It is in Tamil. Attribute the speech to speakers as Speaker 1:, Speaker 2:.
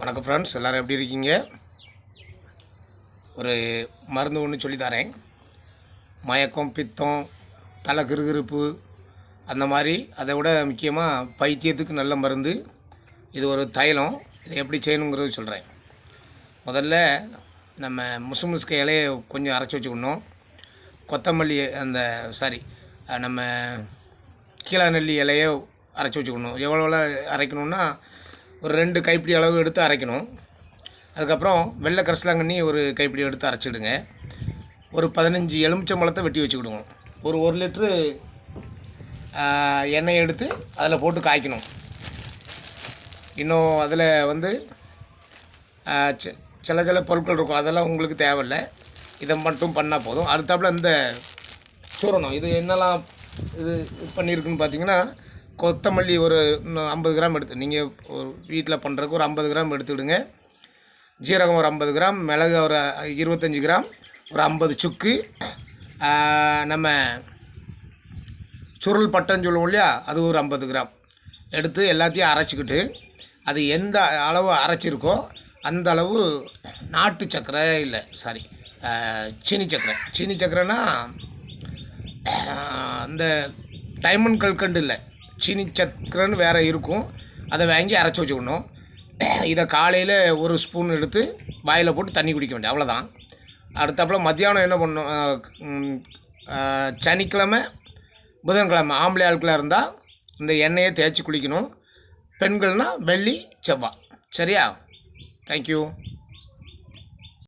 Speaker 1: வணக்கம் ஃப்ரெண்ட்ஸ் எல்லோரும் எப்படி இருக்கீங்க? ஒரு மருந்து ஒன்று சொல்லித்தரேன். மயக்கம் பித்தம் தலை கிருகிருப்பு அந்த மாதிரி அதை விட முக்கியமாக பைத்தியத்துக்கு நல்ல மருந்து. இது ஒரு தைலம். இதை எப்படி செய்யணுங்கிறது சொல்கிறேன் முதல்ல நம்ம முசு முசுக்க இலையை கொஞ்சம் அரைச்சி வச்சுக்கணும். கொத்தமல்லி அந்த சாரி நம்ம கீழாநெல்லி இலையை அரைச்சி வச்சுக்கணும். எவ்வளோ அரைக்கணுன்னா அரைக்கணும்னா ஒரு ரெண்டு கைப்பிடி அளவு எடுத்து அரைக்கணும். அதுக்கப்புறம் வெள்ளை கரிசலாங்கண்ணி ஒரு கைப்பிடி எடுத்து அரைச்சிடுங்க. ஒரு பதினஞ்சு எலுமிச்சம்பழத்தை வெட்டி வச்சுக்கிடுவோம். ஒரு ஒரு லிட்ரு எண்ணெய் எடுத்து அதில் போட்டு காய்க்கணும். இன்னும் அதில் வந்து சில சில பொருட்கள் இருக்கும். அதெல்லாம் உங்களுக்கு தேவையில்லை. இதை மட்டும் பண்ணால் போதும். அடுத்தாப்புல இந்த சூரணம் இது என்னெல்லாம் இது பண்ணியிருக்குன்னு பார்த்தீங்கன்னா கொத்தமல்லி ஒரு இன்னும் ஐம்பது கிராம் எடுத்து நீங்கள் ஒரு வீட்டில் பண்ணுறதுக்கு ஒரு ஐம்பது கிராம் எடுத்துக்கிடுங்க ஜீரகம் ஒரு ஐம்பது கிராம் மிளகு ஒரு இருபத்தஞ்சி கிராம் ஒரு ஐம்பது சுக்கு. நம்ம சுருள் பட்டைன்னு சொல்லுவோம் இல்லையா அது ஒரு ஐம்பது கிராம். எடுத்து எல்லாத்தையும் அரைச்சிக்கிட்டு அது எந்த அளவு அரைச்சிருக்கோ அந்த அளவு நாட்டு சக்கரை இல்லை சாரி சீனி சக்கரை. சீனி சக்கரைனா அந்த டைமண்ட் கல்கண்டு இல்லை. சீனி சக்கரைன்னு வேறு இருக்கும். அதை வாங்கி அரைச்சி வச்சுக்கணும். இதை காலையில் ஒரு ஸ்பூன் எடுத்து வாயில் போட்டு தண்ணி குடிக்க வேண்டிய அவ்வளோதான் அடுத்தாப்பில் மத்தியானம் என்ன பண்ணணும்? சனிக்கிழமை புதன்கிழமை ஆம்பளை ஆட்களாக இருந்தால் இந்த எண்ணெயை தேய்ச்சி குளிக்கணும். பெண்கள்னால் வெள்ளி செவ்வாய் சரியா? தேங்க்யூ